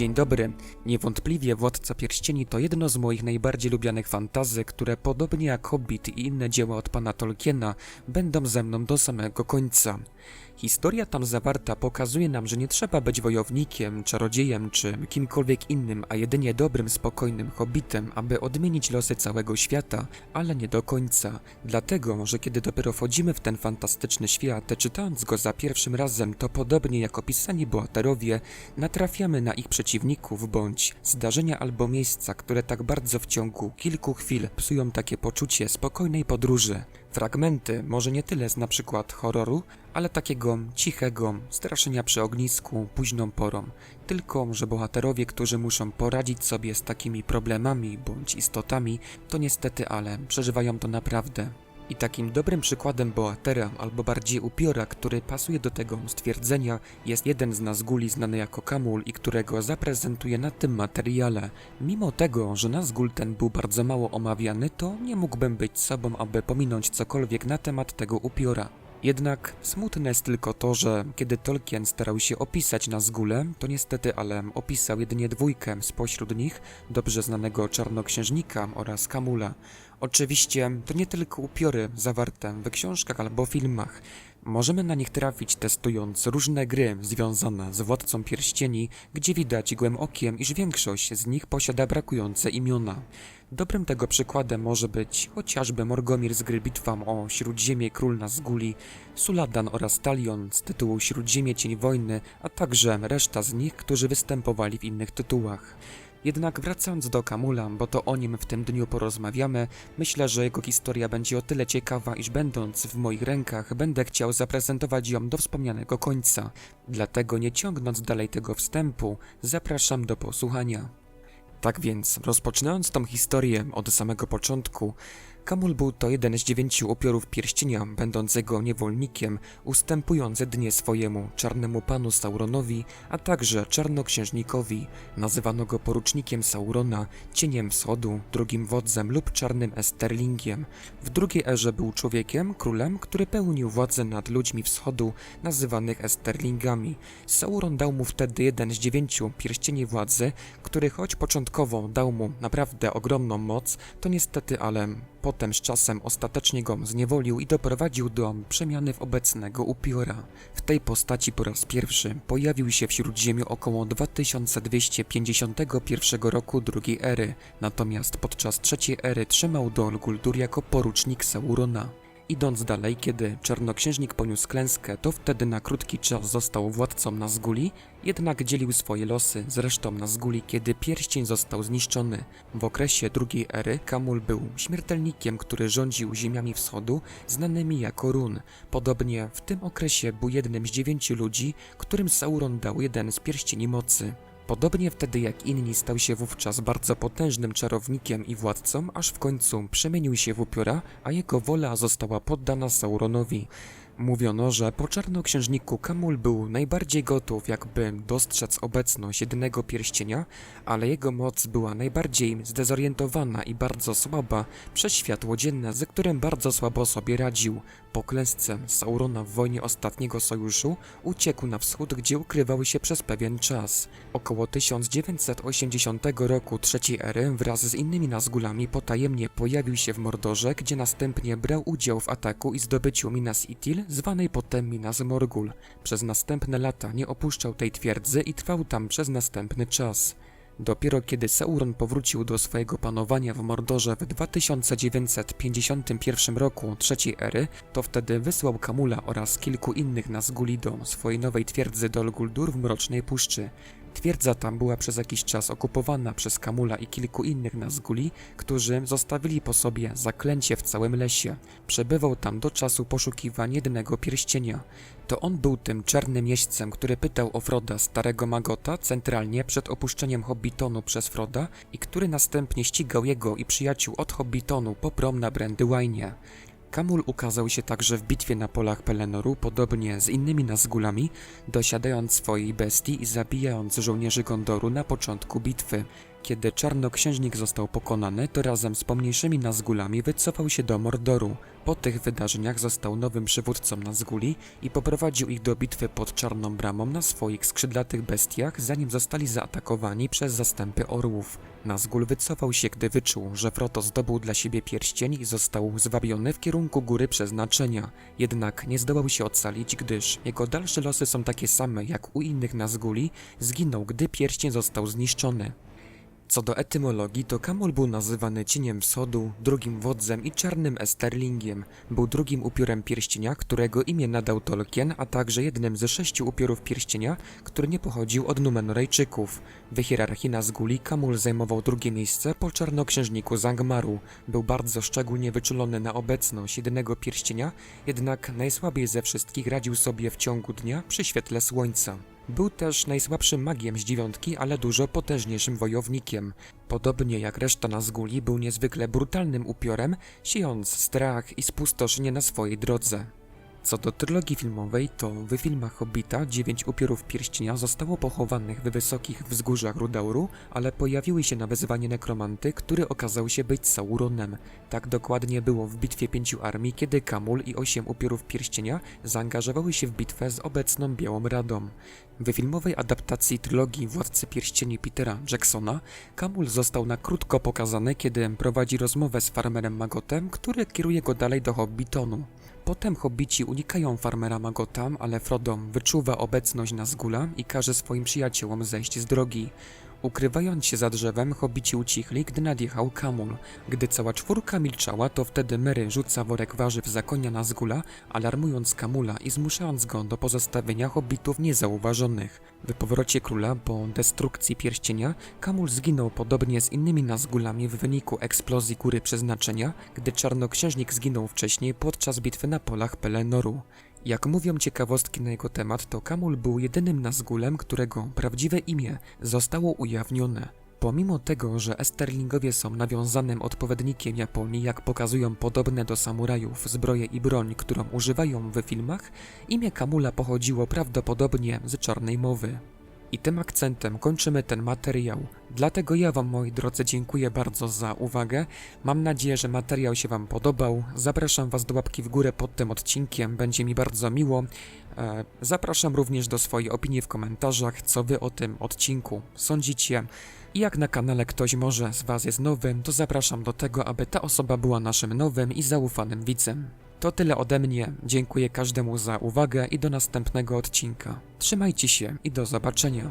Dzień dobry. Niewątpliwie Władca Pierścieni to jedno z moich najbardziej lubianych fantazy, które podobnie jak Hobbit i inne dzieła od pana Tolkiena będą ze mną do samego końca. Historia tam zawarta pokazuje nam, że nie trzeba być wojownikiem, czarodziejem czy kimkolwiek innym, a jedynie dobrym, spokojnym hobbitem, aby odmienić losy całego świata, ale nie do końca. Dlatego, że kiedy dopiero wchodzimy w ten fantastyczny świat, czytając go za pierwszym razem, to podobnie jak opisani bohaterowie, natrafiamy na ich przeciwników bądź zdarzenia albo miejsca, które tak bardzo w ciągu kilku chwil psują takie poczucie spokojnej podróży. Fragmenty, może nie tyle z na przykład horroru, ale takiego cichego straszenia przy ognisku późną porą. Tylko, że bohaterowie, którzy muszą poradzić sobie z takimi problemami bądź istotami, to niestety ale przeżywają to naprawdę. I takim dobrym przykładem bohatera, albo bardziej upiora, który pasuje do tego stwierdzenia, jest jeden z Nazguli znany jako Kamul i którego zaprezentuję na tym materiale. Mimo tego, że Nazgul ten był bardzo mało omawiany, to nie mógłbym być sobą, aby pominąć cokolwiek na temat tego upiora. Jednak smutne jest tylko to, że kiedy Tolkien starał się opisać Nazgule, to niestety ale opisał jedynie dwójkę spośród nich, dobrze znanego czarnoksiężnika oraz Kamula. Oczywiście to nie tylko upiory zawarte w książkach albo filmach. Możemy na nich trafić testując różne gry związane z Władcą Pierścieni, gdzie widać gołym okiem, iż większość z nich posiada brakujące imiona. Dobrym tego przykładem może być chociażby Morgomir z gry Bitwa o Śródziemie Król Nazguli, Suladan oraz Talion z tytułu Śródziemie Cień Wojny, a także reszta z nich, którzy występowali w innych tytułach. Jednak wracając do Kamula, bo to o nim w tym dniu porozmawiamy, myślę, że jego historia będzie o tyle ciekawa, iż będąc w moich rękach, będę chciał zaprezentować ją do wspomnianego końca. Dlatego nie ciągnąc dalej tego wstępu, zapraszam do posłuchania. Tak więc, rozpoczynając tą historię od samego początku, Kamul był to jeden z dziewięciu upiorów pierścienia, będącego niewolnikiem, ustępując jedynie swojemu czarnemu panu Sauronowi, a także czarnoksiężnikowi. Nazywano go porucznikiem Saurona, cieniem wschodu, drugim wodzem lub czarnym esterlingiem. W drugiej erze był człowiekiem, królem, który pełnił władzę nad ludźmi wschodu, nazywanych esterlingami. Sauron dał mu wtedy jeden z dziewięciu pierścieni władzy, który choć początkowo dał mu naprawdę ogromną moc, to niestety ale Potem z czasem ostatecznie go zniewolił i doprowadził do przemiany w obecnego upiora. W tej postaci po raz pierwszy pojawił się w Śródziemiu około 2251 roku drugiej ery, natomiast podczas trzeciej ery trzymał Dol Guldur jako porucznik Saurona. Idąc dalej, kiedy czarnoksiężnik poniósł klęskę, to wtedy na krótki czas został władcą Nazguli, jednak dzielił swoje losy z resztą Nazguli, kiedy pierścień został zniszczony. W okresie drugiej ery Kamul był śmiertelnikiem, który rządził ziemiami wschodu, znanymi jako Run. Podobnie w tym okresie był jednym z dziewięciu ludzi, którym Sauron dał jeden z pierścieni mocy. Podobnie wtedy jak inni stał się wówczas bardzo potężnym czarownikiem i władcą, aż w końcu przemienił się w upiora, a jego wola została poddana Sauronowi. Mówiono, że po czarnoksiężniku Kamul był najbardziej gotów jakby dostrzec obecność jedynego pierścienia, ale jego moc była najbardziej zdezorientowana i bardzo słaba przez światło dzienne, ze którym bardzo słabo sobie radził. Po klęsce Saurona w wojnie ostatniego sojuszu uciekł na wschód, gdzie ukrywał się przez pewien czas. Około 1980 roku trzeciej ery wraz z innymi Nazgulami potajemnie pojawił się w Mordorze, gdzie następnie brał udział w ataku i zdobyciu Minas Ithil, zwanej potem Minas Morgul. Przez następne lata nie opuszczał tej twierdzy i trwał tam przez następny czas. Dopiero kiedy Sauron powrócił do swojego panowania w Mordorze w 2951 roku trzeciej ery, to wtedy wysłał Kamula oraz kilku innych Nazguli do swojej nowej twierdzy Dol Guldur w Mrocznej Puszczy. Twierdza tam była przez jakiś czas okupowana przez Kamula i kilku innych Nazguli, którzy zostawili po sobie zaklęcie w całym lesie. Przebywał tam do czasu poszukiwań jednego pierścienia. To on był tym czarnym jeźdźcem, który pytał o Froda, starego Magota, centralnie przed opuszczeniem Hobbitonu przez Froda i który następnie ścigał jego i przyjaciół od Hobbitonu po prom na Brandywine. Kamul ukazał się także w bitwie na polach Pelenoru, podobnie z innymi Nazgulami, dosiadając swojej bestii i zabijając żołnierzy Gondoru na początku bitwy. Kiedy czarnoksiężnik został pokonany, to razem z pomniejszymi Nazgulami wycofał się do Mordoru. Po tych wydarzeniach został nowym przywódcą Nazguli i poprowadził ich do bitwy pod Czarną Bramą na swoich skrzydlatych bestiach, zanim zostali zaatakowani przez zastępy orłów. Nazgul wycofał się, gdy wyczuł, że Frodo zdobył dla siebie pierścień i został zwabiony w kierunku góry przeznaczenia. Jednak nie zdołał się ocalić, gdyż jego dalsze losy są takie same jak u innych Nazguli, zginął, gdy pierścień został zniszczony. Co do etymologii, to Kamul był nazywany Cieniem Wschodu, drugim wodzem i czarnym Esterlingiem. Był drugim upiorem pierścienia, którego imię nadał Tolkien, a także jednym ze sześciu upiorów pierścienia, który nie pochodził od Numenorejczyków. W hierarchii Nazguli Kamul zajmował drugie miejsce po czarnoksiężniku Zangmaru. Był bardzo szczególnie wyczulony na obecność jednego pierścienia, jednak najsłabiej ze wszystkich radził sobie w ciągu dnia przy świetle słońca. Był też najsłabszym magiem z dziewiątki, ale dużo potężniejszym wojownikiem. Podobnie jak reszta Nazguli, był niezwykle brutalnym upiorem, siejąc strach i spustoszenie na swojej drodze. Co do trylogii filmowej, to w filmach Hobbita dziewięć upiorów pierścienia zostało pochowanych w wysokich wzgórzach Rudauru, ale pojawiły się na wezwanie nekromanty, który okazał się być Sauronem. Tak dokładnie było w Bitwie Pięciu Armii, kiedy Kamul i osiem upiorów pierścienia zaangażowały się w bitwę z obecną Białą Radą. W filmowej adaptacji trylogii Władcy Pierścieni Petera Jacksona, Kamul został na krótko pokazany, kiedy prowadzi rozmowę z farmerem Magotem, który kieruje go dalej do Hobbitonu. Potem hobbici unikają farmera Magota, ale Frodo wyczuwa obecność Nazgula i każe swoim przyjaciołom zejść z drogi. Ukrywając się za drzewem, hobbici ucichli, gdy nadjechał Kamul. Gdy cała czwórka milczała, to wtedy Mary rzuca worek warzyw za konia Nazgula, alarmując Kamula i zmuszając go do pozostawienia hobbitów niezauważonych. W powrocie króla po destrukcji pierścienia, Kamul zginął podobnie z innymi Nazgulami w wyniku eksplozji góry przeznaczenia, gdy czarnoksiężnik zginął wcześniej podczas bitwy na polach Pelenoru. Jak mówią ciekawostki na jego temat, to Kamul był jedynym Nazgulem, którego prawdziwe imię zostało ujawnione. Pomimo tego, że Esterlingowie są nawiązanym odpowiednikiem Japonii, jak pokazują podobne do samurajów zbroje i broń, którą używają w filmach, imię Kamula pochodziło prawdopodobnie z czarnej mowy. I tym akcentem kończymy ten materiał. Dlatego ja Wam, moi drodzy, dziękuję bardzo za uwagę. Mam nadzieję, że materiał się Wam podobał. Zapraszam Was do łapki w górę pod tym odcinkiem, będzie mi bardzo miło. E, Zapraszam również do swojej opinii w komentarzach, co Wy o tym odcinku sądzicie. I jak na kanale ktoś może z Was jest nowym, to zapraszam do tego, aby ta osoba była naszym nowym i zaufanym widzem. To tyle ode mnie. Dziękuję każdemu za uwagę i do następnego odcinka. Trzymajcie się i do zobaczenia.